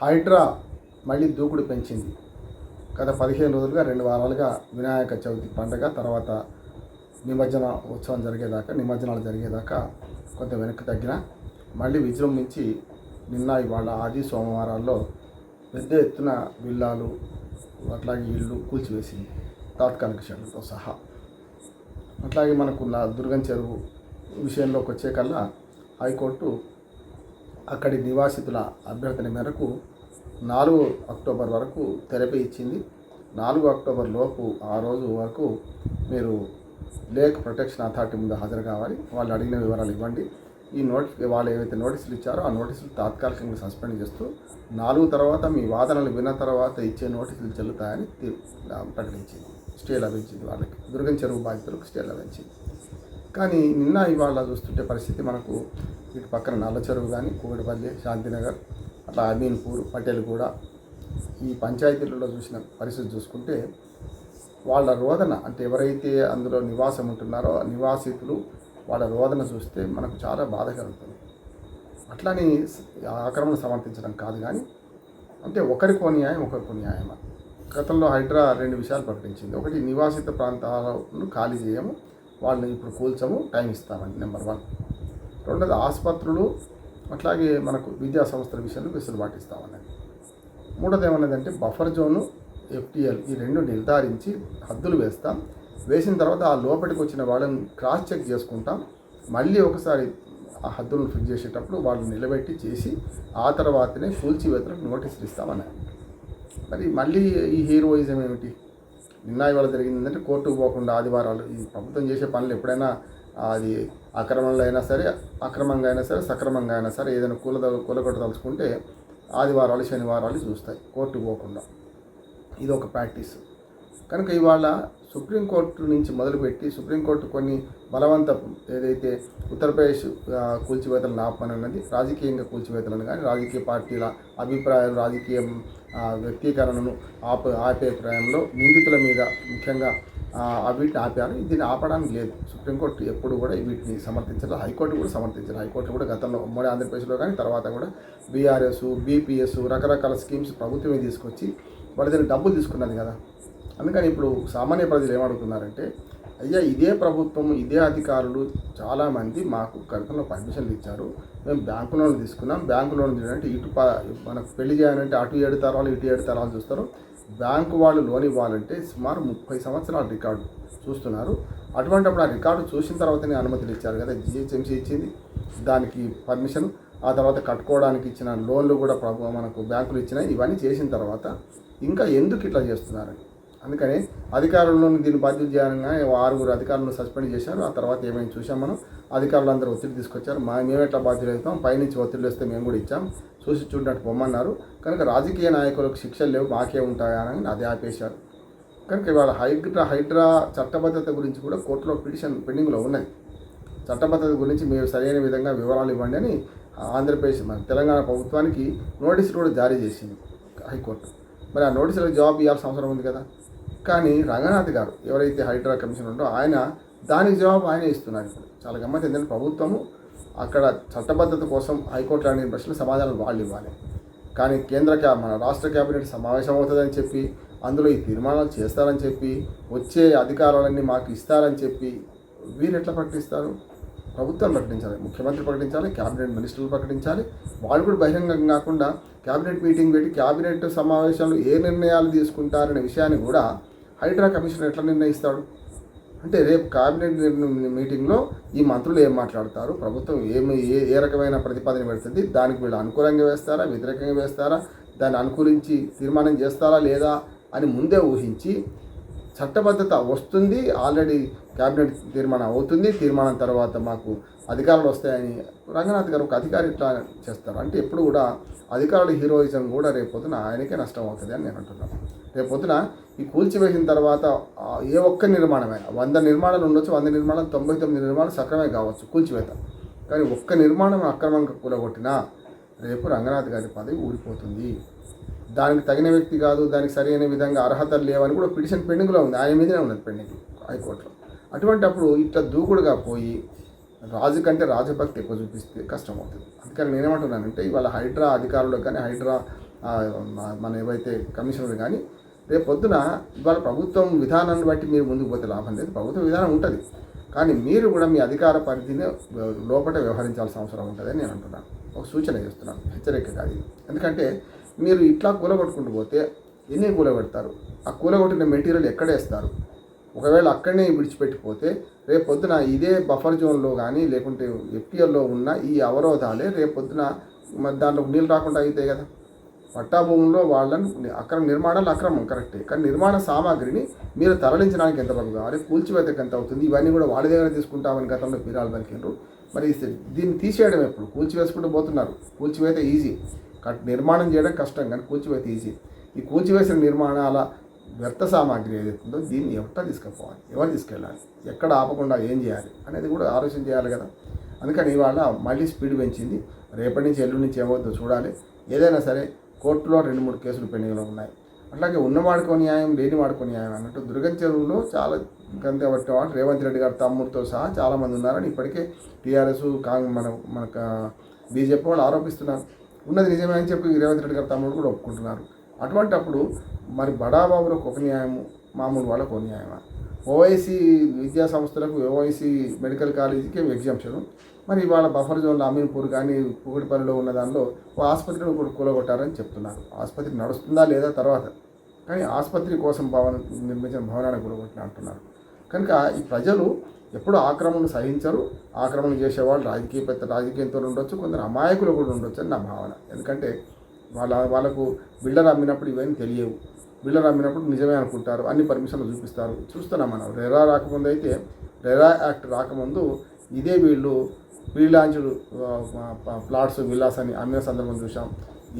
హైడ్రా మళ్ళీ దూకుడు పెంచింది. గత పదిహేను రోజులుగా రెండు వారాలుగా వినాయక చవితి పండగ తర్వాత నిమజ్జన ఉత్సవం జరిగేదాకా నిమజ్జనాలు జరిగేదాకా కొంత వెనక్కి తగ్గిన మళ్ళీ విజృంభించి నిన్న ఇవాళ ఆది సోమవారాల్లో పెద్ద ఎత్తున విల్లాలు అట్లాగే ఇళ్ళు కూల్చివేసింది తాత్కాలిక షెడ్లతో సహా. అట్లాగే మనకున్న దుర్గం చెరువు విషయంలోకి వచ్చే కల్లా హైకోర్టు అక్కడి నివాసితుల అభ్యర్థన మేరకు నాలుగు అక్టోబర్ వరకు తెరపి ఇచ్చింది. నాలుగు అక్టోబర్ లోపు ఆ రోజు వరకు మీరు లేక్ ప్రొటెక్షన్ అథారిటీ ముందు హాజరు కావాలి. వాళ్ళు అడిగిన వివరాలు ఇవ్వండి. ఈ నోటి వాళ్ళు ఏవైతే నోటీసులు ఇచ్చారో ఆ నోటీసులు తాత్కాలికంగా సస్పెండ్ చేస్తూ నాలుగు తర్వాత మీ వాదనలు విన్న తర్వాత ఇచ్చే నోటీసులు చెల్లుతాయని ప్రకటించింది. స్టే లభించింది వాళ్ళకి. దుర్గం చెరువు బాధితులకు స్టే లభించింది. కానీ నిన్న ఇవాళ చూస్తుంటే పరిస్థితి మనకు ఇటు పక్కన నల్ల చెరువు కానీ కోడిపల్లి శాంతినగర్ అట్లా అమీన్పూర్ పటేల్ కూడా ఈ పంచాయతీలలో చూసిన పరిస్థితి చూసుకుంటే వాళ్ళ రోదన అంటే ఎవరైతే అందులో నివాసం ఉంటున్నారో ఆ నివాసితులు వాళ్ళ రోదన చూస్తే మనకు చాలా బాధ కలుగుతుంది అట్లని ఆక్రమణ సమర్థించడం కాదు కానీ అంటే ఒకరికో న్యాయం ఒకరికో న్యాయం గతంలో హైడ్రా రెండు విషయాలు ప్రకటించింది. ఒకటి నివాసిత ప్రాంతాలను ఖాళీ చేయము. వాళ్ళని ఇప్పుడు కూల్చము టైం ఇస్తామని నెంబర్ వన్. రెండోది ఆసుపత్రులు అట్లాగే మనకు విద్యా సంస్థల విషయంలో వెసులుబాటు ఇస్తామన్నది మూడోది ఏమన్నదంటే బఫర్ జోను ఎఫ్టిఎల్ ఈ రెండు నిర్ధారించి హద్దులు వేస్తాం. వేసిన తర్వాత ఆ లోపలికి వచ్చిన వాళ్ళని క్రాస్ చెక్ చేసుకుంటాం. మళ్ళీ ఒకసారి ఆ హద్దులను ఫిక్స్ చేసేటప్పుడు వాళ్ళు నిలబెట్టి చేసి ఆ తర్వాతనే కూల్చివేతలకు నోటీసులు ఇస్తామన్నారు. మరి మళ్ళీ ఈ హీరోయిజం ఏమిటి? నిన్న ఇవాళ జరిగిందంటే కోర్టుకు పోకుండా ఆదివారాలు ఈ ప్రభుత్వం చేసే పనులు ఎప్పుడైనా అది అక్రమంలో అయినా సరే అక్రమంగా అయినా సరే సక్రమంగా అయినా సరే ఏదైనా కూల కూలగొట్టదలుచుకుంటే ఆదివారాలు శనివారాలు చూస్తాయి కోర్టుకు పోకుండా. ఇది ఒక ప్రాక్టీస్. కనుక ఇవాళ సుప్రీంకోర్టు నుంచి మొదలుపెట్టి సుప్రీంకోర్టు కొన్ని బలవంత ఏదైతే ఉత్తరప్రదేశ్ కూల్చివేతలను ఆపమని ఆపమన్నది రాజకీయంగా కూల్చివేతలను కానీ రాజకీయ పార్టీల అభిప్రాయాలు రాజకీయ వ్యక్తీకరణను ఆప ఆపే క్రయంలో నిందితుల మీద ముఖ్యంగా వీటిని ఆపారు. దీన్ని ఆపడానికి లేదు. సుప్రీంకోర్టు ఎప్పుడు కూడా వీటిని సమర్థించారు హైకోర్టు కూడా సమర్థించారు హైకోర్టు కూడా గతంలో ఉమ్మడి ఆంధ్రప్రదేశ్లో కానీ తర్వాత కూడా బీఆర్ఎస్ బీపీఎస్ రకరకాల స్కీమ్స్ ప్రభుత్వమే తీసుకొచ్చి వాళ్ళ దగ్గర డబ్బులు తీసుకున్నది కదా. అందుకని ఇప్పుడు సామాన్య ప్రజలు ఏమడుగుతున్నారంటే అయ్యా ఇదే ప్రభుత్వం ఇదే అధికారులు చాలామంది మాకు కనుకలో పర్మిషన్లు ఇచ్చారు. మేము బ్యాంకు లోన్ తీసుకున్నాం. బ్యాంకు లోన్ చేయాలంటే ఇటు ప మనకు పెళ్ళి చేయాలంటే అటు ఏడు తరాలు ఇటు ఏడు తరాలు చూస్తారు. బ్యాంకు వాళ్ళు లోన్ ఇవ్వాలంటే సుమారు ముప్పై సంవత్సరాల రికార్డు చూస్తున్నారు. అటువంటిప్పుడు ఆ రికార్డు చూసిన తర్వాతనే అనుమతులు ఇచ్చారు కదా. జిహెచ్ఎంసీ ఇచ్చింది దానికి పర్మిషన్. ఆ తర్వాత కట్టుకోవడానికి ఇచ్చిన లోన్లు కూడా ప్రభు మనకు బ్యాంకులు ఇచ్చినాయి. ఇవన్నీ చేసిన తర్వాత ఇంకా ఎందుకు ఇట్లా చేస్తున్నారని అందుకని అధికారులను దీన్ని బాధ్యత చేయాలని ఆరుగురు అధికారులను సస్పెండ్ చేశారు. ఆ తర్వాత ఏమైనా చూసాం మనం. అధికారులు అందరూ ఒత్తిడి తీసుకొచ్చారు. మా మేము ఎట్లా బాధ్యత అవుతాం? పైనుంచి ఒత్తిడి వస్తే మేము కూడా ఇచ్చాం. చూసి చూడనట్టు పొమ్మన్నారు. కనుక రాజకీయ నాయకులకు శిక్షలు లేవు మాకే ఉంటాయా అని అది ఆపేశారు. కనుక ఇవాళ హైడ్రా హైడ్రా చట్టబద్ధత గురించి కూడా కోర్టులో పిటిషన్ పెండింగ్లో ఉన్నది. చట్టబద్ధత గురించి మీరు సరైన విధంగా వివరాలు ఇవ్వండి అని ఆంధ్రప్రదేశ్ మన తెలంగాణ ప్రభుత్వానికి నోటీసులు కూడా జారీ చేసింది హైకోర్టు. మరి ఆ నోటీసులకు జవాబు ఇవ్వాల్సిన అవసరం ఉంది కదా? కానీ రంగనాథ్ గారు ఎవరైతే హైడ్రా కమిషన్ ఉందో ఆయన దానికి జవాబు ఆయనే ఇస్తున్నారు ఇప్పుడు. చాలా గమ్మత్ ఏంటంటే ప్రభుత్వము అక్కడ చట్టబద్ధత కోసం హైకోర్టు అడిగిన ప్రశ్నలు సమాధానాలు వాళ్ళు ఇవ్వాలి. కానీ కేంద్ర క్యా మన రాష్ట్ర కేబినెట్ సమావేశం అవుతుందని చెప్పి అందులో ఈ తీర్మానాలు చేస్తారని చెప్పి వచ్చే అధికారాలన్నీ మాకు ఇస్తారని చెప్పి వీరు ఎట్లా ప్రకటిస్తారు? ప్రభుత్వం ప్రకటించాలి. ముఖ్యమంత్రి ప్రకటించాలి. క్యాబినెట్ మినిస్టర్లు ప్రకటించాలి. వాళ్ళు కూడా బహిరంగం కాకుండా క్యాబినెట్ మీటింగ్ పెట్టి క్యాబినెట్ సమావేశంలో ఏ నిర్ణయాలు తీసుకుంటారనే విషయాన్ని కూడా హైడ్రా కమిషన్ ఎట్లా నిర్ణయిస్తాడు? అంటే రేపు కేబినెట్ మీటింగ్లో ఈ మంత్రులు ఏం మాట్లాడతారు? ప్రభుత్వం ఏమి ఏ ఏ రకమైన ప్రతిపాదన పెడుతుంది? దానికి వీళ్ళు అనుకూలంగా వేస్తారా వ్యతిరేకంగా వేస్తారా? దాన్ని అనుకూలించి తీర్మానం చేస్తారా లేదా అని ముందే ఊహించి చట్టబద్ధత వస్తుంది. ఆల్రెడీ క్యాబినెట్ తీర్మానం అవుతుంది. తీర్మానం తర్వాత మాకు అధికారులు వస్తాయని రంగనాథ్ గారు ఒక అధికారి ఇట్లా చేస్తారు. అంటే ఎప్పుడు కూడా అధికారుల హీరోయిజం కూడా రేపొద్దున ఆయనకే నష్టం అవుతుంది అని నేను అంటున్నాను. రేపొద్దున ఈ కూల్చివేసిన తర్వాత ఏ ఒక్క నిర్మాణమైనా వంద నిర్మాణాలు ఉండొచ్చు వంద నిర్మాణాలు తొంభై తొమ్మిది నిర్మాణాలు సక్రమే కావచ్చు కూల్చివేత. కానీ ఒక్క నిర్మాణం అక్రమంగా కూలగొట్టినా రేపు రంగనాథ్ గారి పదవి ఊడిపోతుంది. దానికి తగిన వ్యక్తి కాదు దానికి సరైన విధంగా అర్హతలు లేవని కూడా పిటిషన్ పెండింగ్లో ఉంది. ఆయన మీదనే ఉన్నది పెండింగ్ హైకోర్టులో. అటువంటి అప్పుడు ఇట్లా దూకుడుగా పోయి రాజు కంటే రాజభక్తి ఎక్కువ చూపిస్తే కష్టం అవుతుంది అందుకని నేనేమంటున్నానంటే ఇవాళ హైడ్రా అధికారులకు కానీ హైడ్రా మన- ఏవైతే కమిషనర్ కానీ రేపు పొద్దున ఇవాళ ప్రభుత్వం విధానాన్ని బట్టి మీరు ముందుకు పోతే లాభం లేదు. ప్రభుత్వ విధానం ఉంటుంది. కానీ మీరు కూడా మీ అధికార పరిధిని లోపల వ్యవహరించాల్సిన అవసరం ఉంటుందని నేను అంటున్నాను. ఒక సూచన చేస్తున్నాను. హెచ్చరిక కాదు ఎందుకంటే మీరు ఇట్లా కూలగొట్టుకుంటూ పోతే ఎన్ని కూలగొడతారు? ఆ కూలగొట్టిన మెటీరియల్ ఎక్కడేస్తారు ఒకవేళ అక్కడనే విడిచిపెట్టిపోతే రేపు పొద్దున ఇదే బఫర్ జోన్లో కానీ లేకుంటే ఎఫ్టీఎల్లో ఉన్న ఈ అవరోధాలే రేపు పొద్దున దాంట్లో నీళ్ళు రాకుండా అవుతాయి కదా. పట్టా భూముల్లో వాళ్ళని అక్రమ నిర్మాణాలు అక్రమం కరెక్టే. కానీ నిర్మాణ సామాగ్రిని మీరు తరలించడానికి ఎంత పడుతుంది? అదే కూల్చివేతకు ఎంత అవుతుంది? ఇవన్నీ కూడా వాళ్ళ దగ్గర తీసుకుంటామని గతంలో పీరాలు పలికినారు మరి దీన్ని తీసేయడం ఎప్పుడు? కూల్చివేసుకుంటూ పోతున్నారు. కూల్చివేత ఈజీ. నిర్మాణం చేయడం కష్టం కానీ కూల్చివేత ఈజీ. ఈ కూల్చివేసిన నిర్మాణాల వ్యర్థ సామాగ్రి ఏదైతుందో ఉందో దీన్ని ఎవట తీసుకుపోవాలి? ఎవరు తీసుకెళ్ళాలి? ఎక్కడ ఆపకుండా ఏం చేయాలి? అనేది కూడా ఆలోచన చేయాలి కదా. అందుకని ఇవాళ మళ్ళీ స్పీడ్ పెంచింది. రేపటి నుంచి ఎల్లుండి నుంచి ఏమవుతుందో చూడాలి. ఏదైనా సరే కోర్టులో రెండు మూడు కేసులు పెండింగ్లో ఉన్నాయి. అట్లాగే ఉన్నవాడుకో న్యాయం లేని వాడుకో న్యాయం అన్నట్టు దుర్గం చెరువులో చాలా గంతే పట్టేవాడు రేవంత్ రెడ్డి గారి తమ్ముడితో సహా చాలామంది ఉన్నారని ఇప్పటికే టీఆర్ఎస్ కాంగ్ మన మన బీజేపీ వాళ్ళు ఆరోపిస్తున్నారు. ఉన్నది నిజమే అని చెప్పి రేవంత్ రెడ్డి గారు తమ్ముడు కూడా ఒప్పుకుంటున్నారు. అటువంటప్పుడు మరి బడాబాబులకు ఒక న్యాయము మామూలు వాళ్ళకు ఒక న్యాయమా? ఓవైసీ విద్యా సంస్థలకు ఓవైసీ మెడికల్ కాలేజీకి ఎగ్జామ్షన్. మరి ఇవాళ బఫర్ జోన్లో అమీన్పూర్ కానీ పుగుడిపల్లిలో ఉన్న దానిలో ఓ ఆసుపత్రిని కూడా కూలగొట్టారని చెప్తున్నారు. ఆసుపత్రి నడుస్తుందా లేదా తర్వాత? కానీ ఆసుపత్రి కోసం భవనం నిర్మించిన భవనాన్ని కూలగొట్టిన అంటున్నారు. కనుక ఈ ప్రజలు ఎప్పుడు ఆక్రమణ సహించరు. ఆక్రమణ చేసేవాళ్ళు రాజకీయ పెద్ద రాజకీయంతో ఉండొచ్చు కొందరు అమాయకులు కూడా ఉండొచ్చు అని నా భావన. ఎందుకంటే వాళ్ళ వాళ్ళకు బిల్డర్ అమ్మినప్పుడు ఇవన్నీ తెలియవు. బిల్డర్ అమ్మినప్పుడు నిజమే అనుకుంటారు. అన్ని పర్మిషన్లు చూపిస్తారు. చూస్తున్నాం మనం. రెరా రాకముందు అయితే రెరా యాక్ట్ రాకముందు ఇదే వీళ్ళు ఫ్రీలాంచ్డ్ ప్లాట్స్ విల్లాస్ అని అమ్మిన సందర్భం చూసాం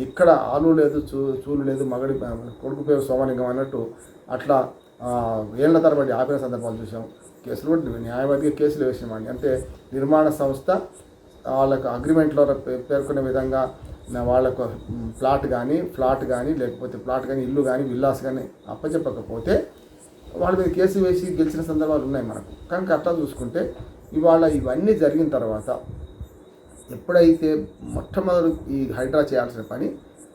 ఇక్కడ ఆలు లేదు చూ చూలు లేదు మగడి కొడుకు పేరు సోమలింగం అన్నట్టు అట్లా ఏళ్ళ తరబడి ఆపిన సందర్భాలు చూసాం కేసులు కూడా న్యాయవాదిగా కేసులు వేసామండి అంటే నిర్మాణ సంస్థ వాళ్ళకు అగ్రిమెంట్లో పే- పేర్కొనే విధంగా వాళ్ళకు ప్లాట్ కానీ ఫ్లాట్ కానీ లేకపోతే ప్లాట్ కానీ ఇల్లు కానీ విల్లాస్ కానీ అప్పచెప్పకపోతే వాళ్ళ మీద కేసు వేసి గెలిచిన సందర్భాలు ఉన్నాయి మనకు. కనుక అట్లా చూసుకుంటే ఇవాళ ఇవన్నీ జరిగిన తర్వాత ఎప్పుడైతే మొట్టమొదటి ఈ హైడ్రా చేయాల్సిన పని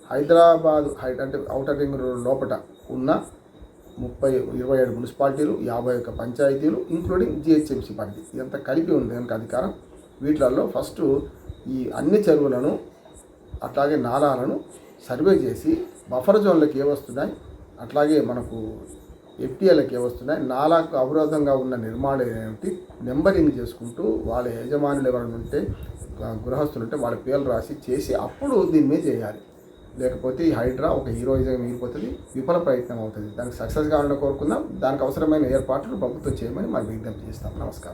హైదరాబాద్ హై అంటే ఔటర్ రింగ్ రోడ్ లోపల ఉన్న ముప్పై ఇరవై ఏడు మున్సిపాలిటీలు యాభై ఒక్క పంచాయతీలు ఇంక్లూడింగ్ జిహెచ్ఎంసీ పరిధి ఇదంతా కలిపి ఉంది కనుక అధికారం. వీటిలలో ఫస్ట్ ఈ అన్ని చెరువులను అట్లాగే నాలాలను సర్వే చేసి బఫర్ జోన్లకు ఏ వస్తున్నాయి? అట్లాగే మనకు ఎఫ్టీఏలకు ఏ వస్తున్నాయి? నాలాకు అవరోధంగా ఉన్న నిర్మాణాలు ఏమిటి? నెంబరింగ్ చేసుకుంటూ వాళ్ళ యజమానులు ఎవరైనా ఉంటే గృహస్థులు ఉంటే వాళ్ళ పేర్లు రాసి చేసి అప్పుడు దీని మీద చేయాలి. లేకపోతే ఈ హైడ్రా ఒక హీరోయిజం మిగిలిపోతుంది విఫల ప్రయత్నం అవుతుంది. దానికి సక్సెస్ కావాలని కోరుకుందాం. దానికి అవసరమైన ఏర్పాట్లు ప్రభుత్వం చేయమని మనం విజ్ఞప్తి చేస్తాం. నమస్కారం.